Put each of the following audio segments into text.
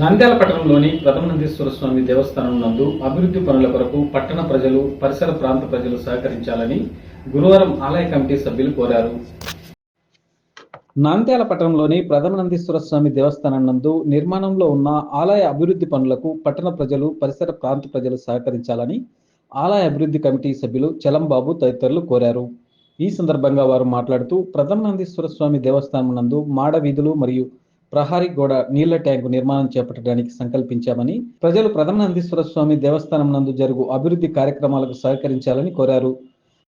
నంద్యాల పట్టణంలోని ప్రథమనందీశ్వర స్వామి దేవస్థానం నందు అభివృద్ధి పనుల కొరకు పట్టణ ప్రజలు పరిసర ప్రాంత ప్రజలు సహకరించాలని గురువారం ఆలయ కమిటీ సభ్యులు కోరారు. నంద్యాల పట్టణంలోని ప్రథమనందీశ్వర స్వామి దేవస్థానం నందు నిర్మాణంలో ఉన్న ఆలయ అభివృద్ధి పనులకు పట్టణ ప్రజలు పరిసర ప్రాంత ప్రజలు సహకరించాలని ఆలయ అభివృద్ధి కమిటీ సభ్యులు చలంబాబు తదితరులు కోరారు. ఈ సందర్భంగా వారు మాట్లాడుతూ ప్రథమనందీశ్వర స్వామి దేవస్థానం నందు మాడ వీధులు మరియు ప్రహారీ గోడ నీళ్ళ ట్యాంకు నిర్మాణం చేపట్టడానికి సంకల్పించామని ప్రజలు ప్రథమనందీశ్వర స్వామి దేవస్థానం నందు జరుగు అభివృద్ధి కార్యక్రమాలకు సహకరించాలని కోరారు.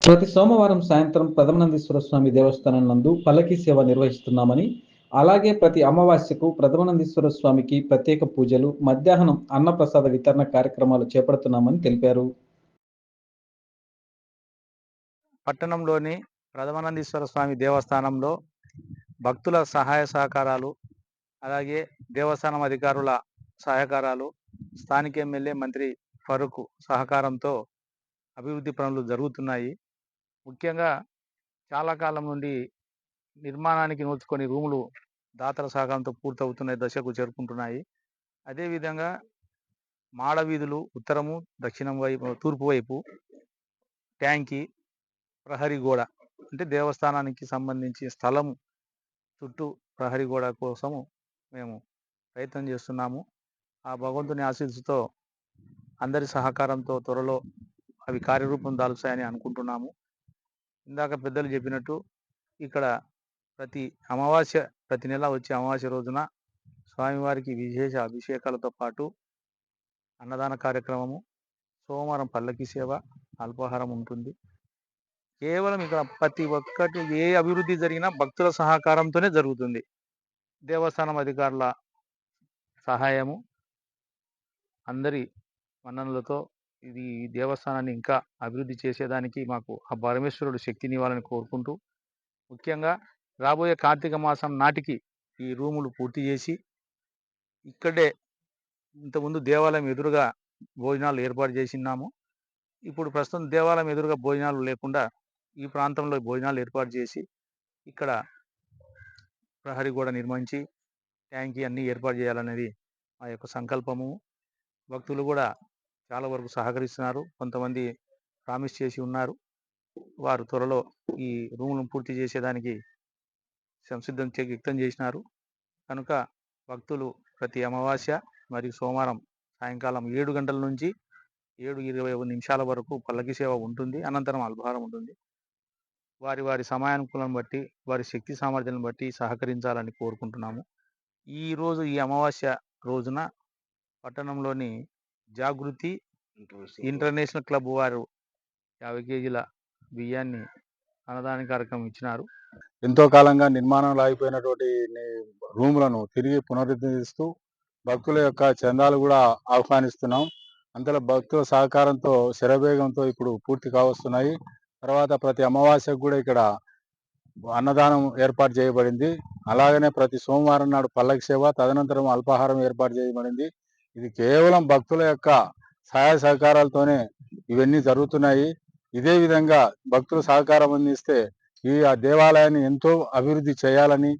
ప్రతి సోమవారం సాయంత్రం ప్రథమనందీశ్వర స్వామి దేవస్థానం నందు పల్లకి సేవ నిర్వహిస్తున్నామని అలాగే ప్రతి అమావాస్యకు ప్రథమనందీశ్వర స్వామికి ప్రత్యేక పూజలు మధ్యాహ్నం అన్నప్రసాద వితరణ కార్యక్రమాలు చేపడుతున్నామని తెలిపారు. పట్టణంలోని ప్రథమానందీశ్వర స్వామి దేవస్థానంలో భక్తుల సహాయ సహకారాలు అలాగే దేవస్థానం అధికారుల సహకారాలు స్థానిక ఎమ్మెల్యే మంత్రి ఫరూక్ సహకారంతో అభివృద్ధి పనులు జరుగుతున్నాయి. ముఖ్యంగా చాలా కాలం నుండి నిర్మాణానికి నోచుకొని రూములు దాతల సహకారంతో పూర్తవుతున్న దశకు చేరుకుంటున్నాయి. అదేవిధంగా మాడ వీధులు ఉత్తరము దక్షిణం వైపు తూర్పు వైపు ట్యాంకీ ప్రహరీ గోడ అంటే దేవస్థానానికి సంబంధించి స్థలము చుట్టూ ప్రహరీ గోడ కోసము మేము ప్రయత్నం చేస్తున్నాము. ఆ భగవంతుని ఆశీస్సుతో అందరి సహకారంతో త్వరలో అవి కార్యరూపం దాల్చాయని అనుకుంటున్నాము. ఇందాక పెద్దలు చెప్పినట్టు ఇక్కడ ప్రతి అమావాస్య ప్రతి నెల వచ్చే అమావాస్య రోజున స్వామివారికి విశేష అభిషేకాలతో పాటు అన్నదాన కార్యక్రమము సోమవారం పల్లకి సేవ అల్పాహారం ఉంటుంది. కేవలం ఇక్కడ ప్రతి ఒక్కటి ఏ అభివృద్ధి జరిగినా భక్తుల సహకారంతోనే జరుగుతుంది. దేవస్థానం అధికారుల సహాయము అందరి మన్ననలతో ఇది దేవస్థానాన్ని ఇంకా అభివృద్ధి చేసేదానికి మాకు ఆ పరమేశ్వరుడు శక్తినివ్వాలని కోరుకుంటూ ముఖ్యంగా రాబోయే కార్తీక మాసం నాటికి ఈ రూములు పూర్తి చేసి ఇక్కడే ఇంతకుముందు దేవాలయం ఎదురుగా భోజనాలు ఏర్పాటు చేసినాము ఇప్పుడు ప్రస్తుతం దేవాలయం ఎదురుగా భోజనాలు లేకుండా ఈ ప్రాంతంలో భోజనాలు ఏర్పాటు చేసి ఇక్కడ ప్రహరీ గోడ నిర్మించి ట్యాంకీ అన్నీ ఏర్పాటు చేయాలనేది మా యొక్క సంకల్పము. భక్తులు కూడా చాలా వరకు సహకరిస్తున్నారు. కొంతమంది ప్రామిస్ చేసి ఉన్నారు. వారు త్వరలో ఈ రూములను పూర్తి చేసేదానికి సంసిద్ధం చే వ్యక్తం చేసినారు. కనుక భక్తులు ప్రతి అమావాస్య మరియు సోమవారం సాయంకాలం ఏడు గంటల నుంచి ఏడు ఇరవై నిమిషాల వరకు పల్లకి సేవ ఉంటుంది. అనంతరం అల్పహారం ఉంటుంది. వారి వారి సమయానుకూలం బట్టి వారి శక్తి సామర్థ్యాలను బట్టి సహకరించాలని కోరుకుంటున్నాము. ఈ రోజు ఈ అమావాస్య రోజున పట్టణంలోని జాగృతి ఇంటర్నేషనల్ క్లబ్ వారు యాభై కేజీల బియ్యాన్ని అన్నదాన కార్యక్రమం ఇచ్చినారు. ఎంతో కాలంగా నిర్మాణంలో అయిపోయినటువంటి ని- రూములను తిరిగి పునరుద్ధరిస్తూ భక్తుల యొక్క చందాలు కూడా ఆహ్వానిస్తున్నాం. అంతలో భక్తుల సహకారంతో శరవేగంతో ఇప్పుడు పూర్తి కావస్తున్నాయి. తర్వాత ప్రతి అమావాస్యకు కూడా ఇక్కడ అన్నదానం ఏర్పాటు చేయబడింది. అలాగనే ప్రతి సోమవారం నాడు పల్లకి సేవ తదనంతరం అల్పాహారం ఏర్పాటు చేయబడింది. ఇది కేవలం భక్తుల యొక్క సహాయ సహకారాలతోనే ఇవన్నీ జరుగుతున్నాయి. ఇదే విధంగా భక్తులు సహకారం అందిస్తే ఈ ఆ దేవాలయాన్ని ఎంతో అభివృద్ధి చేయాలని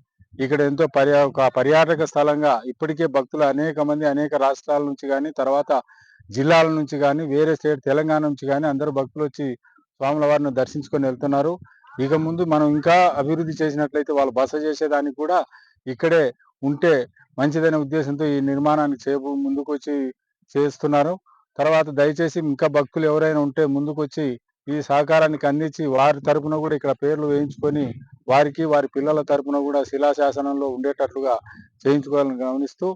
ఇక్కడ ఎంతో పర్యా ఒక పర్యాటక స్థలంగా ఇప్పటికే భక్తులు అనేక మంది అనేక రాష్ట్రాల నుంచి కానీ తర్వాత జిల్లాల నుంచి కానీ వేరే స్టేట్ తెలంగాణ నుంచి కానీ అందరూ భక్తులు వచ్చి స్వాముల వారిని దర్శించుకొని వెళ్తున్నారు. ఇక ముందు మనం ఇంకా అభివృద్ధి చేసినట్లయితే వాళ్ళు బస చేసేదానికి కూడా ఇక్కడే ఉంటే మంచిదనే ఉద్దేశంతో ఈ నిర్మాణాన్ని చేపు ముందుకు వచ్చి చేస్తున్నారు. తర్వాత దయచేసి ఇంకా భక్తులు ఎవరైనా ఉంటే ముందుకు వచ్చి ఈ సహకారానికి అందించి వారి తరపున కూడా ఇక్కడ పేర్లు వేయించుకొని వారికి వారి పిల్లల తరపున కూడా శిలాశాసనంలో ఉండేటట్లుగా చేయించుకోవాలని గమనిస్తూ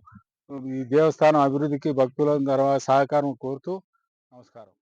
ఈ దేవస్థానం అభివృద్ధికి భక్తుల తర్వాత సహకారం కోరుతూ నమస్కారం.